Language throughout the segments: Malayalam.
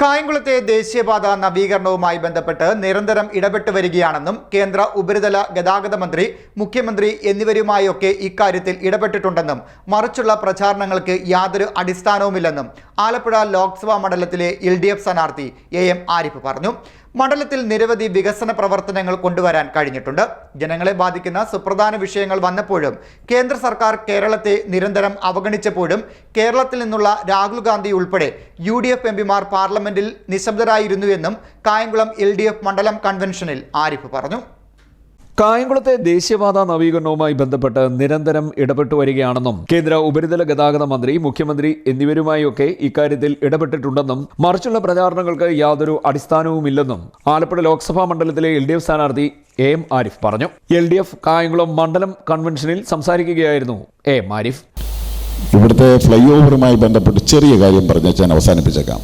കായംകുളത്തെ ദേശീയപാത നവീകരണവുമായി ബന്ധപ്പെട്ട് നിരന്തരം ഇടപെട്ട് വരികയാണെന്നും കേന്ദ്ര ഉപരിതല ഗതാഗത മന്ത്രി മുഖ്യമന്ത്രി എന്നിവരുമായൊക്കെ ഇക്കാര്യത്തിൽ ഇടപെട്ടിട്ടുണ്ടെന്നും മറിച്ചുള്ള പ്രചാരണങ്ങൾക്ക് യാതൊരു അടിസ്ഥാനവുമില്ലെന്നും ആലപ്പുഴ ലോക്സഭാ മണ്ഡലത്തിലെ എൽ ഡി എഫ് സ്ഥാനാർത്ഥി എ എം ആരിഫ് പറഞ്ഞു. മണ്ഡലത്തിൽ നിരവധി വികസന പ്രവർത്തനങ്ങൾ കൊണ്ടുവരാൻ കഴിഞ്ഞിട്ടുണ്ട്. ജനങ്ങളെ ബാധിക്കുന്ന സുപ്രധാന വിഷയങ്ങൾ വന്നപ്പോഴും കേന്ദ്ര സർക്കാർ കേരളത്തെ നിരന്തരം അവഗണിച്ചപ്പോഴും കേരളത്തിൽ നിന്നുള്ള രാഹുൽ ഗാന്ധി ഉൾപ്പെടെ യു ഡി എഫ് എംപിമാർ പാർലമെന്റിൽ നിശബ്ദരായിരുന്നുവെന്നും കായംകുളം എൽ ഡി എഫ് മണ്ഡലം കൺവെൻഷനിൽ ആരിഫ് പറഞ്ഞു. കായംകുളത്തെ ദേശീയപാത നവീകരണവുമായി ബന്ധപ്പെട്ട് നിരന്തരം ഇടപെട്ടു വരികയാണെന്നും കേന്ദ്ര ഉപരിതല ഗതാഗത മന്ത്രി മുഖ്യമന്ത്രി എന്നിവരുമായൊക്കെ ഇക്കാര്യത്തിൽ ഇടപെട്ടിട്ടുണ്ടെന്നും മറിച്ചുള്ള പ്രചാരണങ്ങൾക്ക് യാതൊരു അടിസ്ഥാനവുമില്ലെന്നും ആലപ്പുഴ ലോക്സഭാ മണ്ഡലത്തിലെ എൽ ഡി എഫ് സ്ഥാനാർത്ഥി എ എം ആരിഫ് പറഞ്ഞു. എൽ ഡി എഫ് കായംകുളം മണ്ഡലം കൺവെൻഷനിൽ സംസാരിക്കുകയായിരുന്നു എ എം ആരിഫ്. ഇവിടുത്തെ ഫ്ലൈ ഓവറുമായി ബന്ധപ്പെട്ട് ചെറിയ കാര്യം പറഞ്ഞ് ഞാൻ അവസാനിപ്പിച്ചേക്കാം.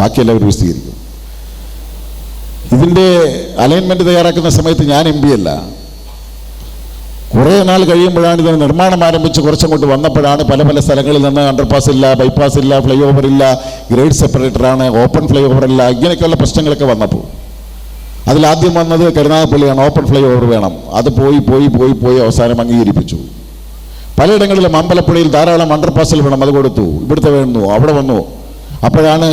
ബാക്കി എല്ലാവരും വിശദീകരിക്കും. ഇതിന്റെ അലൈൻമെന്റ് തയ്യാറാക്കുന്ന സമയത്ത് ഞാൻ എം പി അല്ല. കുറേ നാൾ കഴിയുമ്പോഴാണ് ഇതിന് നിർമ്മാണം ആരംഭിച്ച് കുറച്ചങ്ങോട്ട് വന്നപ്പോഴാണ് പല പല സ്ഥലങ്ങളിൽ നിന്ന് അണ്ടർപാസ് ഇല്ല ബൈപ്പാസ് ഇല്ല ഫ്ലൈ ഓവർ ഇല്ല ഗ്രേഡ് സെപ്പറേറ്ററാണ് ഓപ്പൺ ഫ്ലൈ ഓവർ ഇല്ല ഇങ്ങനെയൊക്കെയുള്ള പ്രശ്നങ്ങളൊക്കെ വന്നപ്പോൾ. അതിലാദ്യം വന്നത് കരുനാഗപ്പള്ളിയാണ് ഓപ്പൺ ഫ്ലൈ ഓവർ വേണം. അത് പോയി പോയി പോയി പോയി അവസാനം അംഗീകരിപ്പിച്ചു. പലയിടങ്ങളിലും അമ്പലപ്പുഴയിൽ ധാരാളം അണ്ടർപാസിൽ വേണം അത് കൊടുത്തു. ഇവിടുത്തെ വേണു അവിടെ വന്നു. അപ്പോഴാണ്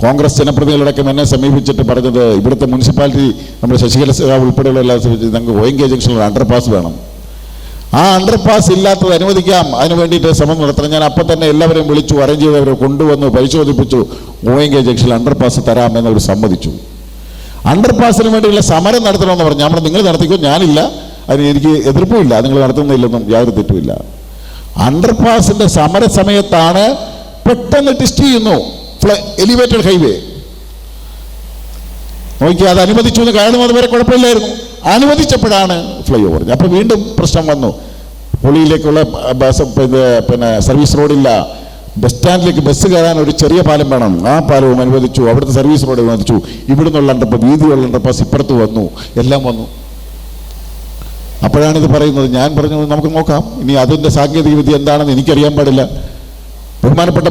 കോൺഗ്രസ് ജനപ്രതിനിധികളടക്കം എന്നെ സമീപിച്ചിട്ട് പറഞ്ഞത് ഇവിടുത്തെ മുനിസിപ്പാലിറ്റി നമ്മുടെ ശശികല ഉൾപ്പെടെയുള്ള എല്ലാ ഞങ്ങൾക്ക് ഒ എൻ അണ്ടർ ജംഗ്ഷനിൽ അണ്ടർപാസ് വേണം. ആ അണ്ടർപാസ് ഇല്ലാത്തത് അനുവദിക്കാം. അതിന് വേണ്ടിയിട്ട് ശ്രമം നടത്തണം. ഞാൻ അപ്പം തന്നെ എല്ലാവരെയും വിളിച്ചു അറേഞ്ച് ചെയ്തവരെ കൊണ്ടുവന്നു പരിശോധിപ്പിച്ചു. ഒ ജംഗ്ഷനിൽ അണ്ടർ ജംഗ്ഷനിൽ അണ്ടർപാസ് തരാമെന്നവർ സമ്മതിച്ചു. അണ്ടർപാസിന് വേണ്ടിയുള്ള സമരം നടത്തണമെന്ന് പറഞ്ഞു. നമ്മൾ നിങ്ങൾ നടത്തിക്കോ? ഞാനില്ല. അതിന് എനിക്ക് എതിർപ്പുമില്ല നിങ്ങൾ നടത്തുന്നില്ലെന്നും യാതൊരു തെറ്റുമില്ല. അണ്ടർപാസിന്റെ സമര സമയത്താണ് പെട്ടെന്ന് ടെസ്റ്റ് ചെയ്യുന്നു. Elevated highway. നോക്കി അത് അനുവദിച്ചു എന്ന് കാരണം അതുവരെ കുഴപ്പമില്ലായിരുന്നു. അനുവദിച്ചപ്പോഴാണ് ഫ്ലൈ ഓവർ അപ്പോൾ വീണ്ടും പ്രശ്നം വന്നു. പൊളിയിലേക്കുള്ള ബസ് പിന്നെ സർവീസ് റോഡില്ല. ബസ് സ്റ്റാൻഡിലേക്ക് ബസ് കയറാൻ ഒരു ചെറിയ പാലം വേണം. ആ പാലവും അനുവദിച്ചു. അവിടുത്തെ സർവീസ് റോഡ് അനുവദിച്ചു. ഇവിടുന്നുള്ള വീതി വീതിയുള്ള അണ്ടർപാസ് ഇപ്പുറത്ത് വന്നു. എല്ലാം വന്നു. അപ്പോഴാണ് ഇത് പറയുന്നത്. ഞാൻ പറഞ്ഞു നമുക്ക് നോക്കാം. ഇനി അതിന്റെ സാങ്കേതിക വിദ്യ എന്താണെന്ന് എനിക്കറിയാൻ പാടില്ല. ബഹുമാനപ്പെട്ട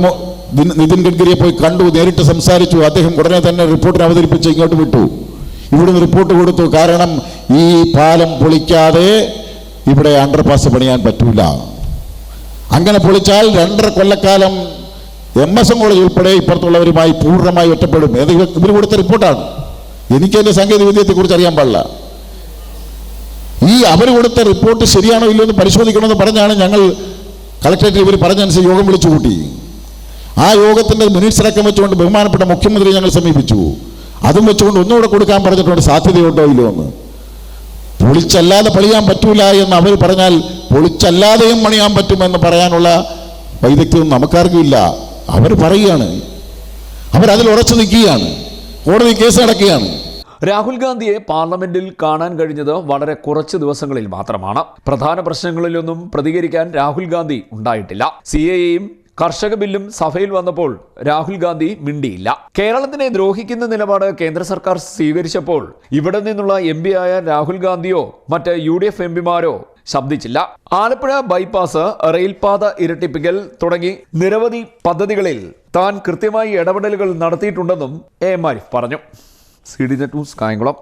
നിതിൻ ഗഡ്കരിയെ പോയി കണ്ടു നേരിട്ട് സംസാരിച്ചു. അദ്ദേഹം ഉടനെ തന്നെ റിപ്പോർട്ടിന് അവതരിപ്പിച്ച് ഇങ്ങോട്ട് വിട്ടു. ഇവിടുന്ന് റിപ്പോർട്ട് കൊടുത്തു. കാരണം ഈ പാലം പൊളിക്കാതെ ഇവിടെ അണ്ടർപാസ് പണിയാൻ പറ്റൂല. അങ്ങനെ പൊളിച്ചാൽ രണ്ടര കൊല്ലക്കാലം എം എസ് എം കോളേജ് ഉൾപ്പെടെ ഇപ്പുറത്തുള്ളവരുമായി പൂർണമായി ഒറ്റപ്പെടും. ഇത് ഇവർ കൊടുത്ത റിപ്പോർട്ടാണ്. എനിക്ക് അതിന്റെ സാങ്കേതിക വിദ്യത്തെക്കുറിച്ച് അറിയാൻ പാടില്ല. ഈ അവർ കൊടുത്ത റിപ്പോർട്ട് ശരിയാണോ ഇല്ലയോ എന്ന് പരിശോധിക്കണമെന്ന് പറഞ്ഞാണ് ഞങ്ങൾ കളക്ടറേറ്റിൽ ഇവർ പറഞ്ഞനുസരിച്ച് യോഗം വിളിച്ചു കൂട്ടി ആ യോഗത്തിന്റെ മിനിറ്റ്സിലൊക്കെ വെച്ചുകൊണ്ട് ബഹുമാനപ്പെട്ട മുഖ്യമന്ത്രി ഞങ്ങൾ സമീപിച്ചു. അതും വെച്ചുകൊണ്ട് ഒന്നുകൂടെ കൊടുക്കാൻ പറഞ്ഞിട്ടുണ്ട് സാധ്യതയുണ്ടോ ഇല്ലയോ എന്ന്. പൊളിച്ചല്ലാതെ പണിയാൻ പറ്റൂല എന്ന് അവർ പറഞ്ഞാൽ പൊളിച്ചല്ലാതെയും പണിയാൻ പറ്റുമെന്ന് പറയാനുള്ള വൈദഗ്ധ്യം നമുക്കാർക്കും ഇല്ല അവർ പറയുകയാണ്. അവരതിൽ ഉറച്ചു നിൽക്കുകയാണ്. കോടതി കേസ് നടക്കുകയാണ്. രാഹുൽ ഗാന്ധിയെ പാർലമെന്റിൽ കാണാൻ കഴിഞ്ഞത് വളരെ കുറച്ച് ദിവസങ്ങളിൽ മാത്രമാണ്. പ്രധാന പ്രശ്നങ്ങളിലൊന്നും പ്രതികരിക്കാൻ രാഹുൽ ഗാന്ധി ഉണ്ടായിട്ടില്ല. സി എയും കർഷക ബില്ലും സഭയിൽ വന്നപ്പോൾ രാഹുൽ ഗാന്ധി മിണ്ടിയില്ല. കേരളത്തിനെ ദ്രോഹിക്കുന്ന നിലപാട് കേന്ദ്ര സർക്കാർ സ്വീകരിച്ചപ്പോൾ ഇവിടെ നിന്നുള്ള എം ആയ രാഹുൽ ഗാന്ധിയോ മറ്റ് യു ഡി എഫ് എംപിമാരോ ശബ്ദിച്ചില്ല. ആലപ്പുഴ ബൈപ്പാസ് റെയിൽപാത ഇരട്ടിപ്പിക്കൽ തുടങ്ങി നിരവധി പദ്ധതികളിൽ താൻ കൃത്യമായി ഇടപെടലുകൾ നടത്തിയിട്ടുണ്ടെന്നും എ ആരിഫ് പറഞ്ഞു. C D news Kayamkulam.